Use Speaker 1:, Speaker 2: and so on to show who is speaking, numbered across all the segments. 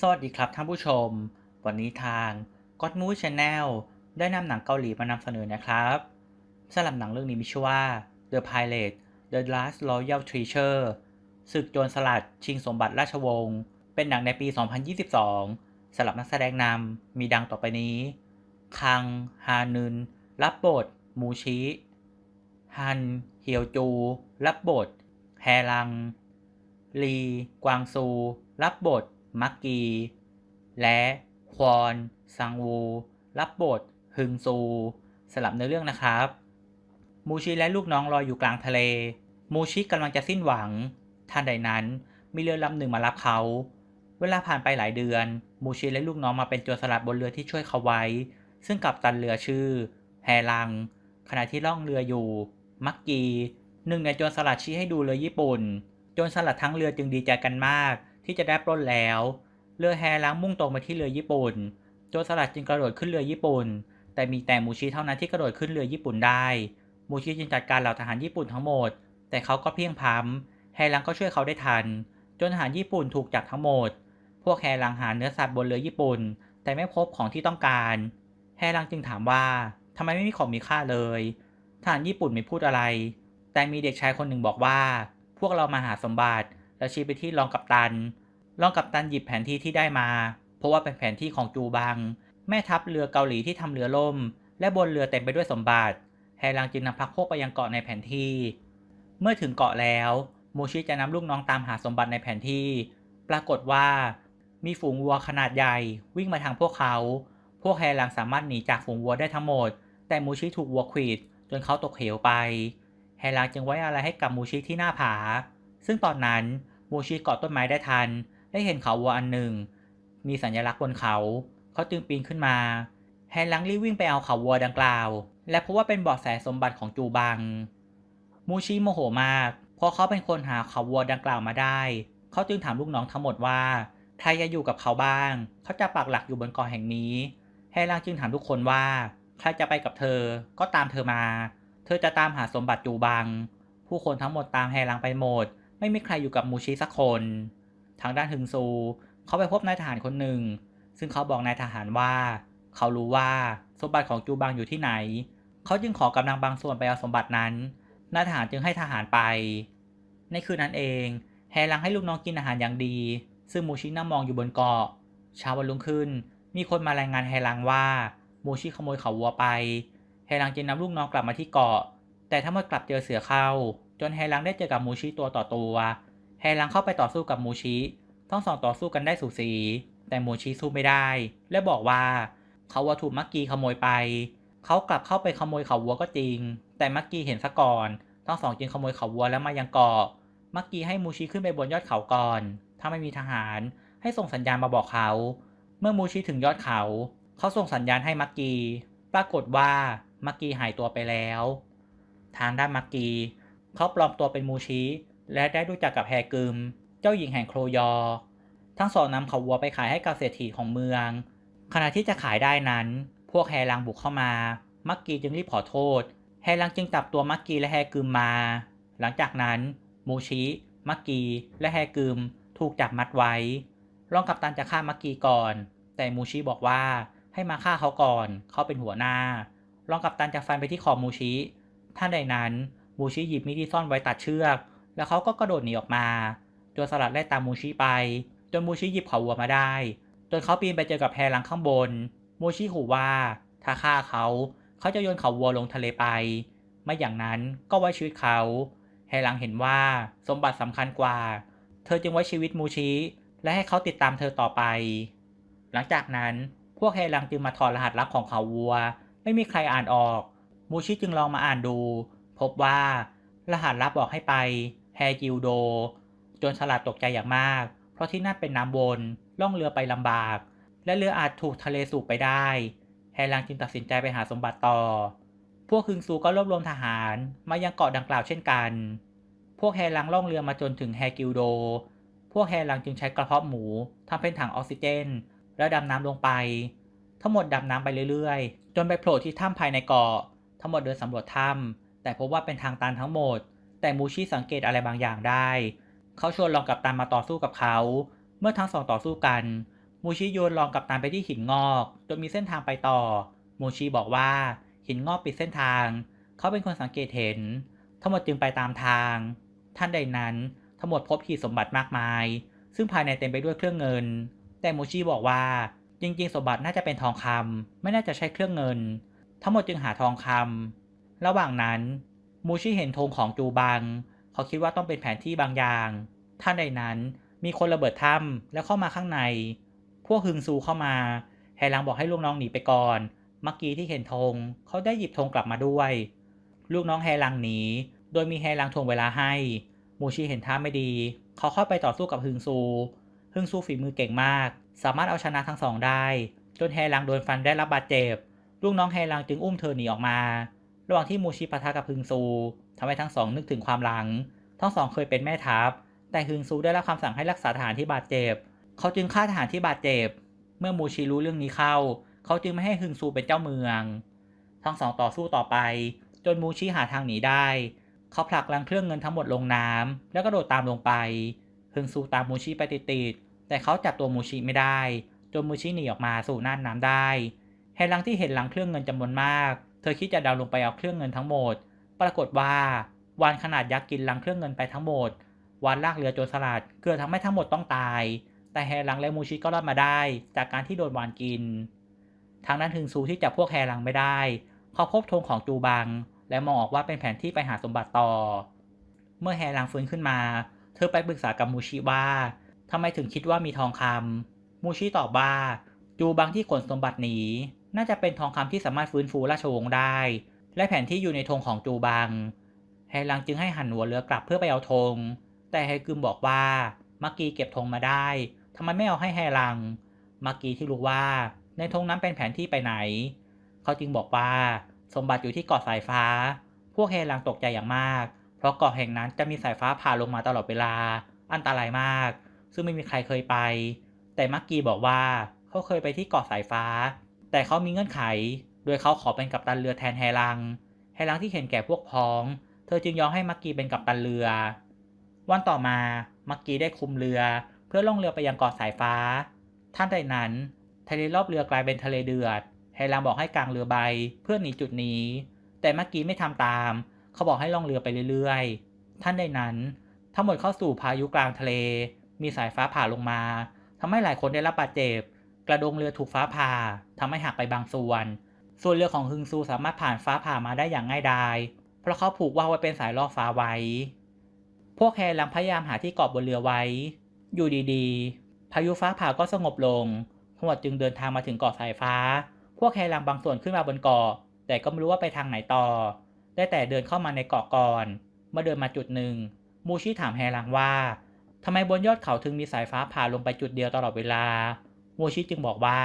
Speaker 1: สวัสดีครับท่านผู้ชม วันนี้ทาง God Movie Channel ได้นำหนังเกาหลีมานำเสนอนะครับสำหรับหนังเรื่องนี้มีชื่อว่า The Pilot The Last Royal Treasure ศึกโจรสลัดชิงสมบัติราชวงศ์เป็นหนังในปี 2022สำหรับนักแสดงนำมีดังต่อไปนี้ คัง ฮานึน รับบท มูชิ ฮัน เฮียวจู รับบท แฮรัง ลี กวางซู รับบท มักกี และควอนซังวู รับบทฮึงซู สลับเนื้อเรื่องนะครับ มูชิและลูกน้องลอยอยู่กลางทะเล มูชิกำลังจะสิ้นหวังท่านใดนั้นมีเรือลำหนึ่งมารับเขา เวลาผ่านไปหลายเดือน มูชิและลูกน้องมาเป็นโจรสลัดบนเรือที่ช่วยเขาไว้ ซึ่งกัปตันเรือชื่อ แฮรัง ขณะที่ล่องเรืออยู่ มักกี หนึ่งในโจรสลัดชี้ให้ดูเรือญี่ปุ่น โจรสลัดทั้งเรือจึงดีใจกันมาก ที่จะได้ปล้นแล้ว เรือแฮรังมุ่งตรงไปที่เรือญี่ปุ่น โจรสลัดจึงกระโดดขึ้นเรือญี่ปุ่น แต่มีแต่มูชิเท่านั้นที่กระโดดขึ้นเรือญี่ปุ่นได้ มูชิจึงจัดการเหล่าทหารญี่ปุ่นทั้งหมด แต่เขาก็เพียงพ้ำแฮรังก็ช่วยเขาได้ทัน จนทหารญี่ปุ่นถูกจับทั้งหมด พวกแฮรังหาเนื้อสัตว์บนเรือญี่ปุ่น แต่ไม่พบของที่ต้องการ แฮรังจึงถามว่าทำไมไม่มีของมีค่าเลยทหารญี่ปุ่นไม่พูดอะไร แต่มีเด็กชายคนหนึ่งบอกว่า พวกเรามาหาสมบัติ แล้วชี้ไปที่รองกัปตัน รองกัปตันหยิบแผนที่ที่ได้มา เพราะว่าเป็นแผนที่ของจูบัง แม่ทัพเรือเกาหลีที่ทำเรือล่ม และบนเรือเต็มไปด้วยสมบัติแฮรังจึงนำพักพวกไปยังเกาะในแผนที่ เมื่อถึงเกาะแล้วโมชิจะนำลูกน้องตามหาสมบัติในแผนที่ ปรากฏว่า มีฝูงวัวขนาดใหญ่วิ่งมาทางพวกเขา พวกแฮรังสามารถหนีจากฝูงวัวได้ทั้งหมด แต่มูชิถูกวัวขวิดจนเขาตกเหวไปแฮรังจึงไว้อะไรให้กับมูชิที่หน้าผา ซึ่งตอนนั้น มูชิเกาะต้นไม้ได้ทัน ได้เห็นเขาวัวอันหนึ่ง มีสัญลักษณ์บนเขา เขาจึงปีนขึ้นมา แฮรังรีวิ่งไปเอาเขาวัวดังกล่าว และพบว่าเป็นเบาะแสสมบัติของจูบัง มูชิโมโหมาก เพราะเขาเป็นคนหาเขาวัวดังกล่าวมาได้ เขาจึงถามลูกน้องทั้งหมดว่าใครจะอยู่กับเขาบ้าง เขาจะปักหลักอยู่บนเกาะแห่งนี้ แฮรังจึงถามทุกคนว่า ใครจะไปกับเธอ ก็ตามเธอมา เธอจะตามหาสมบัติจูบัง ผู้คนทั้งหมดตามแฮรังไปหมด ไม่มีใครอยู่กับมูชิสักคน ทางด้านฮึงซู เขาไปพบนายทหารคนหนึ่ง ซึ่งเขาบอกนายทหารว่า เขารู้ว่าสมบัติของจูบังอยู่ที่ไหน เขาจึงขอกำลังบางส่วนไปเอาสมบัตินั้น นายทหารจึงให้ทหารไป ในคืนนั้นเอง แฮรังให้ลูกน้องกินอาหารอย่างดี ซึ่งมูชินั่งมองอยู่บนเกาะ เช้าวันรุ่งขึ้น มีคนมารายงานแฮรังว่ามูชิขโมยเขาวัวไป แฮรังจึงนำลูกน้องกลับมาที่เกาะ แต่ถ้าเมื่อกลับเจอเสือเข้า จนแฮรังได้เจอกับมูชิตัวต่อตัวแฮรังเข้าไปต่อสู้กับมูชิทั้งสองต่อสู้กันได้สูสี แต่มูชิสู้ไม่ได้ และบอกว่า เขาวัวถูกมักกีขโมยไป เขากลับเข้าไปขโมยเขาวัวก็จริง แต่มักกีเห็นซะก่อน ทั้งสองจึงขโมยเขาวัวแล้วมายังเกาะ มักกีให้มูชิขึ้นไปบนยอดเขาก่อน ถ้าไม่มีทหารให้ส่งสัญญาณมาบอกเขา เมื่อมูชิถึงยอดเขา เขาส่งสัญญาณให้มักกี ปรากฏว่ามักกีหายตัวไปแล้ว ทางด้านมักกี เขาปลอมตัวเป็นมูชิและได้รู้จักกับแฮกึม เจ้าหญิงแห่งโครยอ ทั้งสองนำเขาวัวไปขายให้กับเศรษฐีของเมือง ขณะที่จะขายได้นั้น พวกแฮรังบุกเข้ามา มักกีจึงรีบขอโทษ แฮรังจึงจับตัวมักกีและแฮกึมมา หลังจากนั้นมูชิ มักกี และแฮกึมถูกจับมัดไว้ รองกัปตันจะฆ่ามักกีก่อน แต่มูชิบอกว่าให้มาฆ่าเขาก่อน เขาเป็นหัวหน้า รองกัปตันจะฟันไปที่คอมูชิท่านใดนั้น มูชิหยิบมีดที่ซ่อนไว้ตัดเชือก แล้วเขาก็กระโดดหนีออกมา โจรสลัดไล่ตามมูชิไป จนมูชิหยิบเขาวัวมาได้ จนเขาปีนไปเจอกับแพรังข้างบน มูชิขู่ว่า ถ้าฆ่าเขา เขาจะโยนเขาวัวลงทะเลไป ไม่อย่างนั้นก็ไว้ชีวิตเขา แฮรังเห็นว่าสมบัติสำคัญกว่า เธอจึงไว้ชีวิตมูชิ และให้เขาติดตามเธอต่อไป หลังจากนั้นพวกแฮรังจึงมาถอดรหัสลับของเขาวัว ไม่มีใครอ่านออก มูชิจึงลองมาอ่านดู พบว่ารหัสลับบอกให้ไปแฮกิวโด จนฉลาดตกใจอย่างมาก เพราะที่นั่นเป็นน้ำวนล่องเรือไปลำบาก และเรืออาจถูกทะเลสูบไปได้ แฮรังจึงตัดสินใจไปหาสมบัติต่อ พวกคึงซูก็รวบรวมทหารมายังเกาะดังกล่าวเช่นกัน พวกแฮรังล่องเรือมาจนถึงแฮกิวโด พวกแฮรังจึงใช้กระเพาะหมูทำเป็นถังออกซิเจน แล้วดำน้ำลงไป ทั้งหมดดำน้ำไปเรื่อยๆ จนไปโผล่ที่ถ้ำภายในเกาะ ทั้งหมดเดินสำรวจถ้ำ แต่พบว่าเป็นทางตันทั้งหมด แต่มูชิสังเกตอะไรบางอย่างได้ เขาชวนลองกับตันมาต่อสู้กับเขา เมื่อทั้งสองต่อสู้กัน มูชิโยนรองกับตันไปที่หินงอกจนมีเส้นทางไปต่อ มูชิบอกว่าหินงอกปิดเส้นทาง เขาเป็นคนสังเกตเห็น ทั้งหมดจึงไปตามทาง ท่านใดนั้นทั้งหมดพบหีบสมบัติมากมาย ซึ่งภายในเต็มไปด้วยเครื่องเงิน แต่มูชิบอกว่า จริง ๆ สมบัติน่าจะเป็นทองคำไม่น่าจะใช่เครื่องเงิน ทั้งหมดจึงหาทองคำ ระหว่างนั้น มูชิเห็นธงของจูบัง เขาคิดว่าต้องเป็นแผนที่บางอย่างท่านใดนั้นมีคนระเบิดถ้ำแล้วเข้ามาข้างใน พวกฮึงซูเข้ามาแฮลังบอกให้ลูกน้องหนีไปก่อน เมื่อกี้ที่เห็นธงเขาได้หยิบธงกลับมาด้วย ลูกน้องแฮลังหนี โดยมีแฮลังทวงเวลาให้ มูชิเห็นท่าไม่ดี เขาเข้าไปต่อสู้กับฮึงซู ฮึงซูฝีมือเก่งมาก สามารถเอาชนะทั้งสองได้ จนแฮลังโดนฟันได้รับบาดเจ็บ ลูกน้องแฮลังจึงอุ้มเธอหนีออกมา ระหว่างที่มูชิปะทะกับฮึงซูทำให้ทั้งสองนึกถึงความหลัง ทั้งสองเคยเป็นแม่ทัพ แต่ฮึงซูได้รับคำสั่งให้รักษาทหารที่บาดเจ็บ เขาจึงฆ่าทหารที่บาดเจ็บ เมื่อมูชิรู้เรื่องนี้เข้า เขาจึงไม่ให้ฮึงซูเป็นเจ้าเมือง ทั้งสองต่อสู้ต่อไป จนมูชิหาทางหนีได้ เขาผลักลังเครื่องเงินทั้งหมดลงน้ำแล้วก็โดดตามลงไปฮึงซูตามมูชิไปติดๆแต่เขาจับตัวมูชิไม่ได้ จนมูชิหนีออกมาสู่น่านน้ำได้แฮลังที่เห็นลังเครื่องเงินจำนวนมาก เธอคิดจะดาวลงไปเอาเครื่องเงินทั้งหมด ปรากฏว่าวานขนาดยักษ์กินลังเครื่องเงินไปทั้งหมด วานลากเรือโจรสลัดเกือบทำให้ทั้งหมดต้องตาย แต่แฮลังและมูชิก็รอดมาได้ จากการที่โดนวานกิน ทางนั้นถึงซูที่จับพวกแฮลังไม่ได้ เขาพบธงของจูบัง และมองออกว่าเป็นแผนที่ไปหาสมบัติต่อ เมื่อแฮลังฟื้นขึ้นมา เธอไปปรึกษากับมูชิว่าทำไมถึงคิดว่ามีทองคำมูชิตอบว่าจูบังที่ขนสมบัติหนี น่าจะเป็นทองคำที่สามารถฟื้นฟูราชวงศ์ได้ และแผนที่อยู่ในธงของจูบังแฮลังจึงให้หันหัวเรือกลับเพื่อไปเอาธง แต่แฮกึมบอกว่ามักกีเก็บธงมาได้ทำไมไม่เอาให้แฮลัง มักกีที่รู้ว่าในธงนั้นเป็นแผนที่ไปไหน เขาจึงบอกว่าสมบัติอยู่ที่เกาะสายฟ้า พวกแฮลังตกใจอย่างมาก เพราะเกาะแห่งนั้นจะมีสายฟ้าผ่าลงมาตลอดเวลา อันตรายมาก ซึ่งไม่มีใครเคยไป แต่มักกีบอกว่าเขาเคยไปที่เกาะสายฟ้า แต่เขามีเงื่อนไข โดยเขาขอเป็นกัปตันเรือแทนแฮลังแฮลังที่เห็นแก่พวกพ้อง เธอจึงยอมให้มักกีเป็นกัปตันเรือ วันต่อมา มักกีได้คุมเรือ เพื่อล่องเรือไปยังเกาะสายฟ้า ท่านใดนั้น ทะเลรอบเรือกลายเป็นทะเลเดือดแฮลังบอกให้กางเรือใบเพื่อหนีจุดนี้ แต่มักกีไม่ทำตาม เขาบอกให้ล่องเรือไปเรื่อยๆ ท่านใดนั้น ทั้งหมดเข้าสู่พายุกลางทะเล มีสายฟ้าผ่าลงมาทำให้หลายคนได้รับบาดเจ็บ กระดงเรือถูกฟ้าผ่าทำให้หักไปบางส่วน ส่วนเรือของฮึงซูสามารถผ่านฟ้าผ่ามาได้อย่างง่ายดาย เพราะเขาผูกว่าวไว้เป็นสายล่อฟ้าไว้ พวกแฮลังพยายามหาที่เกาะบนเรือไว้ อยู่ดีๆ พายุฟ้าผ่าก็สงบลงทั้งหมดจึงเดินทางมาถึงเกาะสายฟ้า พวกแฮลังบางส่วนขึ้นมาบนเกาะ แต่ก็ไม่รู้ว่าไปทางไหนต่อ ได้แต่เดินเข้ามาในเกาะก่อน เมื่อเดินมาจุดหนึ่ง มูชิถามแฮลังว่าทำไมบนยอดเขาถึงมีสายฟ้าผ่าลงไปจุดเดียวตลอดเวลา มูชิจึงบอกว่า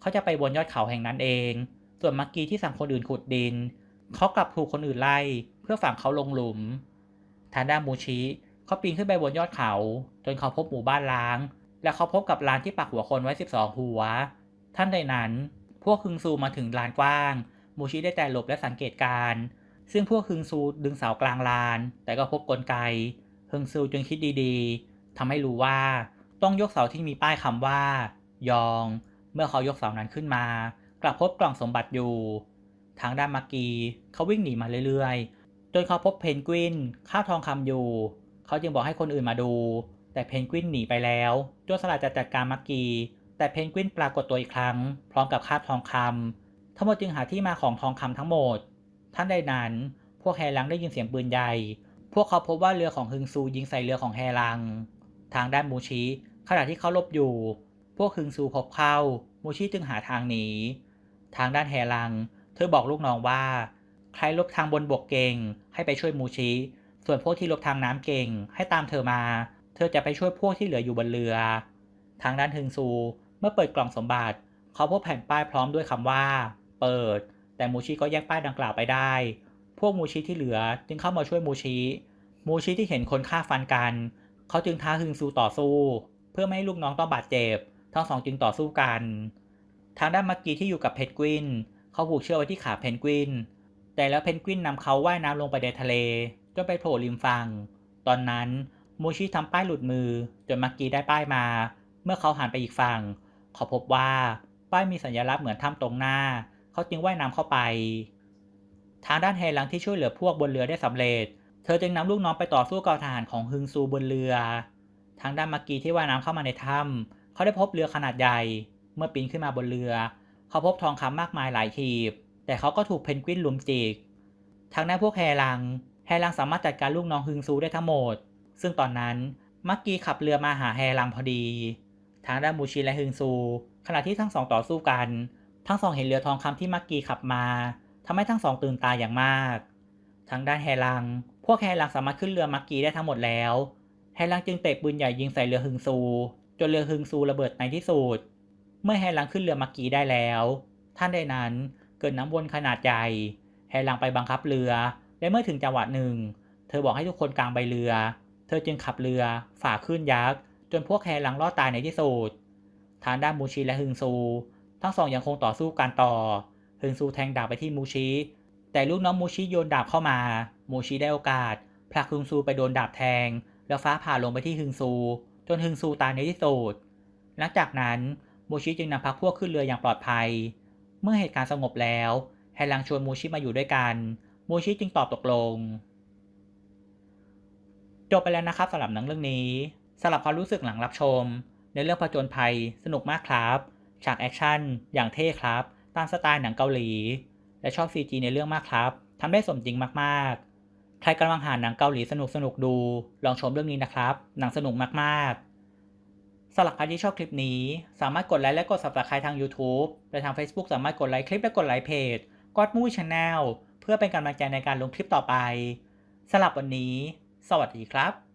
Speaker 1: เขาจะไปบนยอดเขาแห่งนั้นเอง ส่วนมักกี้ที่สั่งคนอื่นขุดดิน เขากลับถูกคนอื่นไล่ เพื่อฝังเขาลงหลุม ทางด้านมูชิเขาปีนขึ้นไปบนยอดเขา จนเขาพบหมู่บ้านล้าง และเขาพบกับลานที่ปักหัวคนไว้ 12 หัว ท่านใดนั้นพวกคึงซูมาถึงลานกว้างมูชิได้แต่หลบและสังเกตการซึ่งพวกคึงซูดึงเสากลางลาน แต่ก็พบกลไกคึงซูจึงคิดดีๆทำให้รู้ว่าต้องยกเสาที่มีป้ายคำว่า ยอง เมื่อเขายกเสานั้นขึ้นมา กลับพบกล่องสมบัติอยู่ ทางด้านมากีเขาวิ่งหนีมาเรื่อยๆ จนเขาพบเพนกวินข้าวทองคำอยู่ เขาจึงบอกให้คนอื่นมาดู แต่เพนกวินหนีไปแล้วโจรสลัดจะจัดการมากี แต่เพนกวินปรากฏตัวอีกครั้ง พร้อมกับคาบทองคำทั้งหมดจึงหาที่มาของทองคำทั้งหมด ท่านใดนั้นพวกแฮลังได้ยินเสียงปืนใหญ่ พวกเขาพบว่าเรือของฮึงซูยิงใส่เรือของแฮลัง ทางด้านมูชิขณะที่เขาลบอยู่ วกฮึงซูพบเข้า มูชิจึงหาทางหนีทางด้านแฮลัง เธอบอกลูกน้องว่า ใครลบทางบนบกเก่ง ให้ไปช่วยมูชิ ส่วนพวกที่ลบทางน้ำเก่ง ให้ตามเธอมา เธอจะไปช่วยพวกที่เหลืออยู่บนเรือ ทางด้านฮึงซูเมื่อเปิดกล่องสมบัติ เขาพบแผ่นป้ายพร้อมด้วยคำว่า เปิด แต่มูชิก็แยกป้ายดังกล่าวไปได้ พวกมูชิที่เหลือจึงเข้ามาช่วยมูชิ มูชิที่เห็นคนฆ่าฟันกัน เขาจึงท้าฮึงซูต่อสู้ เพื่อไม่ให้ลูกน้องต้องบาดเจ็บ ทั้งสองจึงต่อสู้กัน ทางด้านมักกี้ที่อยู่กับเพนกวิน เขาผูกเชือกไว้ที่ขาเพนกวิน แต่แล้วเพนกวินนำเขาว่ายน้ำลงไปในทะเลจนไปโผล่ริมฝั่ง ตอนนั้นมูชิทำป้ายหลุดมือจนมักกี้ได้ป้ายมา เมื่อเขาหันไปอีกฝั่ง เขาพบว่าป้ายมีสัญลักษณ์เหมือนถ้ำตรงหน้า เขาจึงว่ายน้ำเข้าไป ทางด้านเฮลังที่ช่วยเหลือพวกบนเรือได้สำเร็จ เธอจึงนำลูกน้องไปต่อสู้กับทหารของฮึงซูบนเรือ ทางด้านมักกีที่ว่ายน้ำเข้ามาในถ้ำ เขาได้พบเรือขนาดใหญ่ เมื่อปีนขึ้นมาบนเรือ เขาพบทองคำมากมายหลายทีบ แต่เขาก็ถูกเพนกวินลุมจิกทางด้านพวกแฮลัง แฮลังสามารถจัดการลูกน้องฮึงซูได้ทั้งหมด ซึ่งตอนนั้นมักกีขับเรือมาหาแฮลังพอดี ทางด้านมูชิและฮึงซู ขณะที่ทั้งสองต่อสู้กัน ทั้งสองเห็นเรือทองคำที่มักกีขับมาทำให้ทั้งสองตื่นตาอย่างมาก ทางด้านแฮลัง พวกแฮลังสามารถขึ้นเรือมักกีได้ทั้งหมดแล้ว แฮลังจึงเตะปืนใหญ่ยิงใส่เรือฮึงซู จนเรือฮึงซูระเบิดในที่สุด เมื่อแฮลังขึ้นเรือมักกีได้แล้ว ท่านใดนั้นเกิดน้ำวนขนาดใหญ่แฮลังไปบังคับเรือ และเมื่อถึงจังหวะหนึ่ง เธอบอกให้ทุกคนกางใบเรือ เธอจึงขับเรือฝ่าคลื่นยักษ์ จนพวกแฮลังรอดตายในที่สุด ทางด้านมูชิและฮึงซู ทั้งสองยังคงต่อสู้กันต่อ ฮึงซูแทงดาบไปที่มูชิ แต่ลูกน้องมูชิโยนดาบเข้ามา มูชิได้โอกาสผลักฮึงซูไปโดนดาบแทง แล้วฟ้าผ่าลงไปที่ฮึงซู จนฮึงซูตายในที่สุดหลังจากนั้นมูชิจึงนำพักพวกขึ้นเรืออย่างปลอดภัย เมื่อเหตุการณ์สงบแล้วแฮลังชวนมูชิมาอยู่ด้วยกัน มูชิจึงตอบตกลง จบไปแล้วนะครับสำหรับหนังเรื่องนี้สำหรับความรู้สึกหลังรับชม ในเรื่องผจญภัยสนุกมากครับ ฉากแอคชั่นอย่างเท่ครับ ตามสไตล์หนังเกาหลี และชอบ CG ในเรื่องมากครับทำได้สมจริงมากๆ ใครกำลังหาหนังเกาหลีสนุกสนุกๆดู ลองชมเรื่องนี้นะครับ หนังสนุกมากๆสำหรับใครที่ชอบคลิปนี้ สามารถกดไลค์และกด subscribe ทาง YouTube และทาง Facebook สามารถกดไลค์คลิปและกดไลค์เพจ God Movie Channel เพื่อเป็นกำลังใจในการลงคลิปต่อไปสำหรับวันนี้ สวัสดีครับ